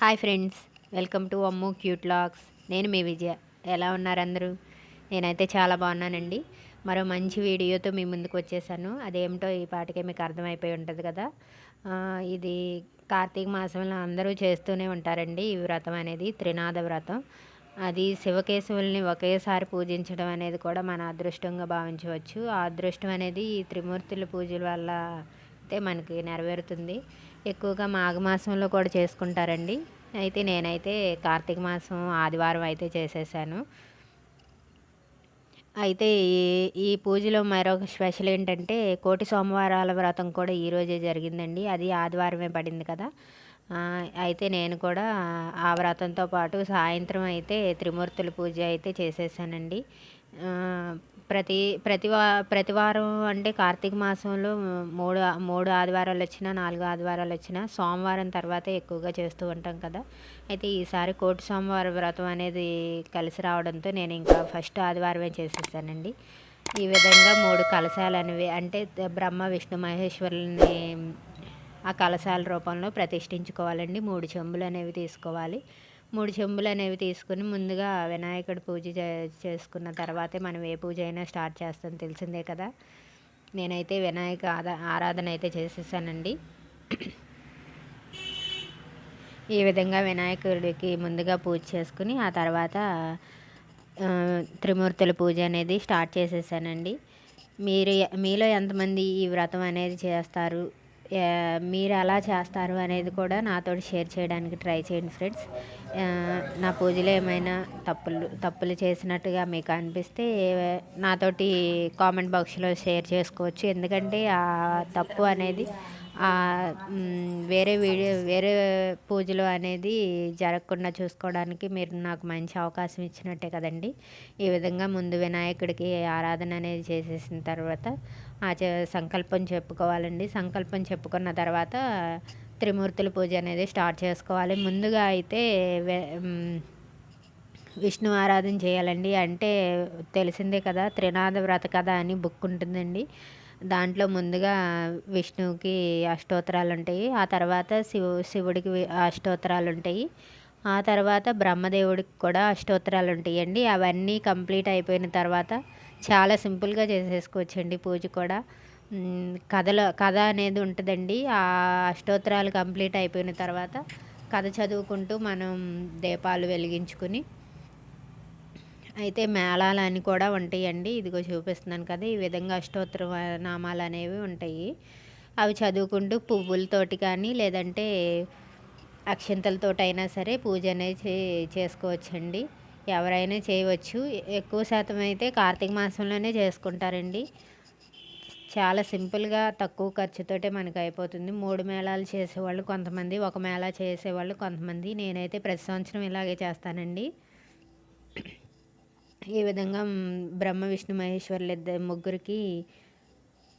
Hi friends welcome to Ammu cute logs నేను మీ విజయ. ఎలా ఉన్నారు అందరూ? నేనైతే చాలా బాగున్నానండి. మరో మంచి వీడియోతో మీ ముందుకు వచ్చేసాను. అదేమిటో ఈ పాటికే మీకు అర్థమైపోయి ఉంటుంది కదా. ఇది కార్తీక మాసంలో అందరూ చేస్తూనే ఉంటారండి ఈ వ్రతం అనేది త్రినాద వ్రతం. అది శివకేశవుల్ని ఒకేసారి పూజించడం అనేది కూడా మన అదృష్టంగా భావించవచ్చు. ఆ అదృష్టం అనేది ఈ త్రిమూర్తుల పూజల వల్ల అయితే మనకి నెరవేరుతుంది. ఎక్కువగా మాఘమాసంలో కూడా చేసుకుంటారండి. అయితే నేనైతే కార్తీక మాసం ఆదివారం అయితే చేసేసాను. అయితే ఈ ఈ పూజలో మరొక స్పెషల్ ఏంటంటే కోటి సోమవారాల వ్రతం కూడా ఈరోజే జరిగిందండి. అది ఆదివారమే పడింది కదా. అయితే నేను కూడా ఆ వ్రతంతో పాటు సాయంత్రం అయితే త్రిమూర్తుల పూజ అయితే చేసేసానండి. ప్రతి ప్రతి వా ప్రతి వారం అంటే కార్తీక మాసంలో మూడు మూడు ఆదివారాలు వచ్చినా నాలుగు ఆదివారాలు వచ్చినా సోమవారం తర్వాతే ఎక్కువగా చేస్తూ ఉంటాం కదా. అయితే ఈసారి కోటి సోమవారం వ్రతం అనేది కలిసి రావడంతో నేను ఇంకా ఫస్ట్ ఆదివారమే చేసేసానండి. ఈ విధంగా మూడు కలశాలు అనేవి అంటే బ్రహ్మ విష్ణు మహేశ్వరుల్ని ఆ కలశాల రూపంలో ప్రతిష్ఠించుకోవాలండి. మూడు చెంబులు అనేవి తీసుకోవాలి. మూడు చెంబులు అనేవి తీసుకుని ముందుగా వినాయకుడు పూజ చే- చేసుకున్న తర్వాతే మనం ఏ పూజ అయినా స్టార్ట్ చేస్తాం. తెలిసిందే కదా? నేనైతే వినాయక ఆదా ఆరాధన అయితే చేసేసానండి. ఈ విధంగా వినాయకుడికి ముందుగా పూజ చేసుకుని ఆ తర్వాత త్రిమూర్తుల పూజ అనేది స్టార్ట్ చేసేసానండి. మీరు మీలో ఎంతమంది ఈ వ్రతం అనేది చేస్తారు? మీరు ఎలా చేస్తారు అనేది కూడా నాతో షేర్ చేయడానికి ట్రై చేయండి ఫ్రెండ్స్. నా పూజలో ఏమైనా తప్పులు తప్పులు చేసినట్టుగా మీకు అనిపిస్తే నాతోటి కామెంట్ బాక్స్లో షేర్ చేసుకోవచ్చు. ఎందుకంటే ఆ తప్పు అనేది వేరే వీడియో వేరే పూజలు అనేది జరగకుండా చూసుకోవడానికి మీరు నాకు మంచి అవకాశం ఇచ్చినట్టే కదండి. ఈ విధంగా ముందు వినాయకుడికి ఆరాధన అనేది చేసేసిన తర్వాత ఆ సంకల్పం చెప్పుకోవాలండి. సంకల్పం చెప్పుకున్న తర్వాత త్రిమూర్తుల పూజ అనేది స్టార్ట్ చేసుకోవాలి. ముందుగా అయితే విష్ణు ఆరాధన చేయాలండి. అంటే తెలిసిందే కదా త్రినాద వ్రత కథ అని బుక్ ఉంటుందండి. దాంట్లో ముందుగా విష్ణువుకి అష్టోత్తరాలు ఉంటాయి. ఆ తర్వాత శివు శివుడికి అష్టోత్తరాలు ఉంటాయి. ఆ తర్వాత బ్రహ్మదేవుడికి కూడా అష్టోత్తరాలు ఉంటాయండి. అవన్నీ కంప్లీట్ అయిపోయిన తర్వాత చాలా సింపుల్గా చేసేసుకోవచ్చండి పూజ కూడా. కథలో కథ అనేది ఉంటుందండి. ఆ అష్టోత్తరాలు కంప్లీట్ అయిపోయిన తర్వాత కథ చదువుకుంటూ మనం దీపాలు వెలిగించుకుని అయితే మేళాలు అని కూడా ఉంటాయండి. ఇదిగో చూపిస్తున్నాను కదా ఈ విధంగా అష్టోత్తర నామాలు అనేవి ఉంటాయి. అవి చదువుకుంటూ పువ్వులతోటి కానీ లేదంటే అక్షంతలతోటి అయినా సరే పూజ అనేది చే చేసుకోవచ్చండి. ఎవరైనా చేయవచ్చు. ఎక్కువ శాతం అయితే కార్తీక మాసంలోనే చేసుకుంటారండి. చాలా సింపుల్గా తక్కువ ఖర్చుతోటే మనకు అయిపోతుంది. మూడు మేళాలు చేసేవాళ్ళు కొంతమంది ఒక మేళా చేసేవాళ్ళు కొంతమంది. నేనైతే ప్రతి సంవత్సరం ఇలాగే చేస్తానండి. ఈ విధంగా బ్రహ్మ విష్ణు మహేశ్వరులు ఇద్దరు ముగ్గురికి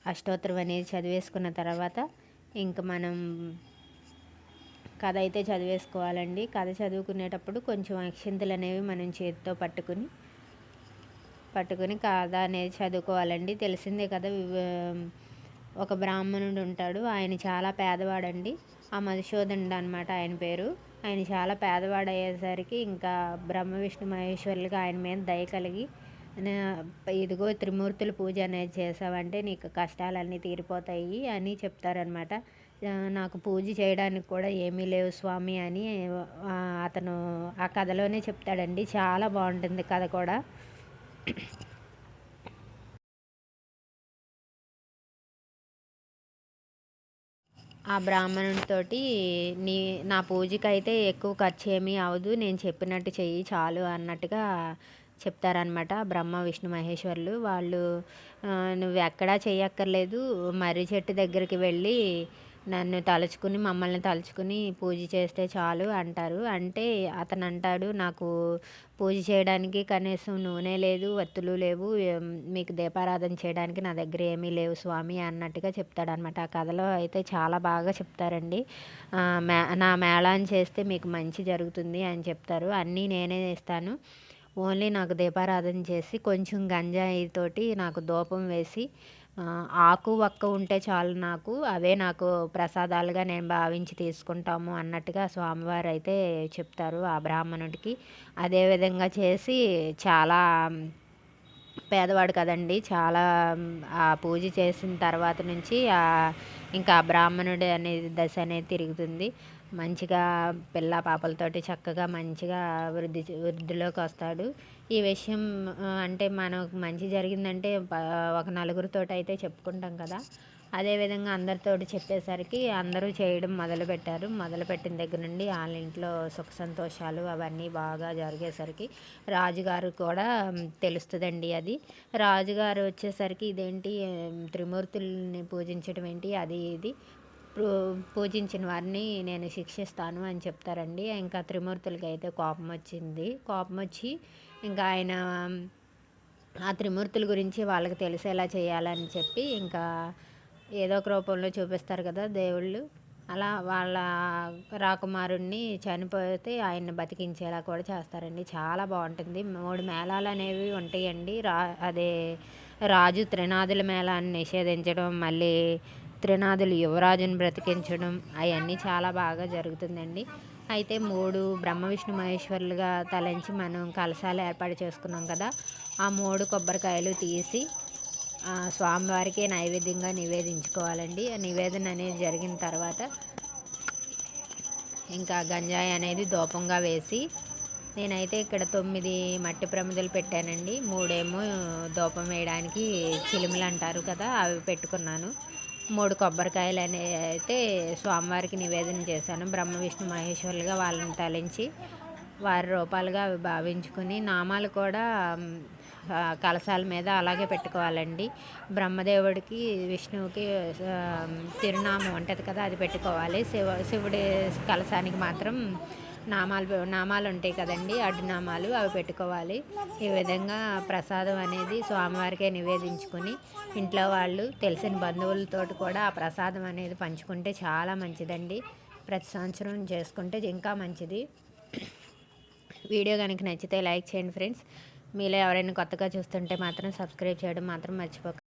అష్టోత్తరం అనేది చదివేసుకున్న తర్వాత ఇంక మనం కథ అయితే చదివేసుకోవాలండి. కథ చదువుకునేటప్పుడు కొంచెం అక్షింతలు అనేవి మనం చేతితో పట్టుకుని పట్టుకుని కథ అనేది చదువుకోవాలండి. తెలిసిందే కదా ఒక బ్రాహ్మణుడు ఉంటాడు. ఆయన చాలా పేదవాడండి. ఆ మధుసూదనుడు అనమాట ఆయన పేరు. ఆయన చాలా పేదవాడు అయ్యేసరికి ఇంకా బ్రహ్మ విష్ణు మహేశ్వరులకి ఆయన మీద దయ కలిగి ఇదిగో త్రిమూర్తుల పూజ అనేది చేసావంటే నీకు కష్టాలన్నీ తీరిపోతాయి అని చెప్తారనమాట నాకు పూజ చేయడానికి కూడా ఏమీ లేవు స్వామి అని అతను ఆ కథలోనే చెప్తాడండి. చాలా బాగుంటుంది కథ కూడా. ఆ బ్రాహ్మణుడితోటి నీ నా పూజకైతే ఎక్కువ ఖర్చు ఏమీ అవదు నేను చెప్పినట్టు చెయ్యి చాలు అన్నట్టుగా చెప్తారనమాట బ్రహ్మ విష్ణు మహేశ్వరులు. వాళ్ళు నువ్వు ఎక్కడా చెయ్యక్కర్లేదు మర్రి చెట్టు దగ్గరికి వెళ్ళి నన్ను తలుచుకుని మమ్మల్ని తలుచుకుని పూజ చేస్తే చాలు అంటారు. అంటే అతను అంటాడు నాకు పూజ చేయడానికి కనీసం నూనె లేదు వత్తులు లేవు మీకు దీపారాధన చేయడానికి నా దగ్గర ఏమీ లేవు స్వామి అన్నట్టుగా చెప్తాడనమాట. ఆ కథలో అయితే చాలా బాగా చెప్తారండి. మే నా మేళాన్ని చేస్తే మీకు మంచి జరుగుతుంది అని చెప్తారు. అన్నీ నేనే చేస్తాను. ఓన్లీ నాకు దీపారాధన చేసి కొంచెం గంజాయి తోటి నాకు ధూపం వేసి ఆకు వక్క ఉంటే చాలు నాకు అవే నాకు ప్రసాదాలుగా నేను భావించి తీసుకుంటాము అన్నట్టుగా స్వామివారు అయితే చెప్తారు ఆ బ్రాహ్మణుడికి. అదేవిధంగా చేసి చాలా పేదవాడు కదండి చాలా ఆ పూజ చేసిన తర్వాత నుంచి ఆ ఇంకా బ్రాహ్మణుడు అనేది దశ అనేది తిరుగుతుంది. మంచిగా పిల్ల పాపలతోటి చక్కగా మంచిగా వృద్ధి వృద్ధిలోకి వస్తాడు. ఈ విషయం అంటే మనకు మంచి జరిగిందంటే ఒక నలుగురితో అయితే చెప్పుకుంటాం కదా. అదేవిధంగా అందరితోటి చెప్పేసరికి అందరూ చేయడం మొదలుపెట్టారు. మొదలుపెట్టిన దగ్గర నుండి వాళ్ళ ఇంట్లో సుఖ సంతోషాలు అవన్నీ బాగా జరిగేసరికి రాజుగారు కూడా తెలుస్తుందండి అది. రాజుగారు వచ్చేసరికి ఇదేంటి త్రిమూర్తుల్ని పూజించడం ఏంటి అది ఇది. పూ- పూజించిన వారిని నేను శిక్షిస్తాను అని చెప్తారండి. ఇంకా త్రిమూర్తులకి అయితే కోపం వచ్చింది కోపం వచ్చి ఇంకా ఆయన ఆ త్రిమూర్తుల గురించి వాళ్ళకి తెలిసేలా చేయాలని చెప్పి ఇంకా ఏదో ఒక రూపంలో చూపిస్తారు కదా దేవుళ్ళు. అలా వాళ్ళ రాకుమారుణ్ణి చనిపోతే ఆయన్ని బతికించేలా కూడా చేస్తారండి. చాలా బాగుంటుంది. మూడు మేళాలు అనేవి ఉంటాయండి. రా అదే రాజు త్రినాదుల మేళాన్ని నిషేధించడం మళ్ళీ త్రినాదులు యువరాజుని బ్రతికించడం అవన్నీ చాలా బాగా జరుగుతుందండి. అయితే మూడు బ్రహ్మ విష్ణు మహేశ్వరులుగా తలంచి మనం కలశాలు ఏర్పాటు చేసుకున్నాం కదా. ఆ మూడు కొబ్బరికాయలు తీసి స్వామివారికి నైవేద్యంగా నివేదించుకోవాలండి. ఆ నివేదన అనేది జరిగిన తర్వాత ఇంకా గంజాయి అనేది దూపంగా వేసి నేనైతే ఇక్కడ తొమ్మిది మట్టి ప్రమిదలు పెట్టానండి. మూడేమో దూపం వేయడానికి చిలుములు అంటారు కదా అవి పెట్టుకున్నాను. మూడు కొబ్బరికాయలు అనే అయితే స్వామివారికి నివేదన చేశాను. బ్రహ్మ విష్ణు మహేశ్వరులుగా వాళ్ళని తలించి వారి రూపాలుగా అవి భావించుకుని నామాలు కూడా కలశాల మీద అలాగే పెట్టుకోవాలండి. బ్రహ్మదేవుడికి విష్ణువుకి తిరునామం ఉంటుంది కదా అది పెట్టుకోవాలి. శివ శివుడి కలశానికి మాత్రం నామాలు నామాలు ఉంటాయి కదండి అడ్డు నామాలు అవి పెట్టుకోవాలి. ఈ విధంగా ప్రసాదం అనేది స్వామివారికే నివేదించుకొని ఇంట్లో వాళ్ళు తెలిసిన బంధువులతోటి కూడా ఆ ప్రసాదం అనేది పంచుకుంటే చాలా మంచిదండి. ప్రతి సంవత్సరం చేసుకుంటే ఇంకా మంచిది. వీడియో కనుక నచ్చితే లైక్ చేయండి ఫ్రెండ్స్. మీలో ఎవరైనా కొత్తగా చూస్తుంటే మాత్రం సబ్స్క్రైబ్ చేయడం మాత్రం మర్చిపోకండి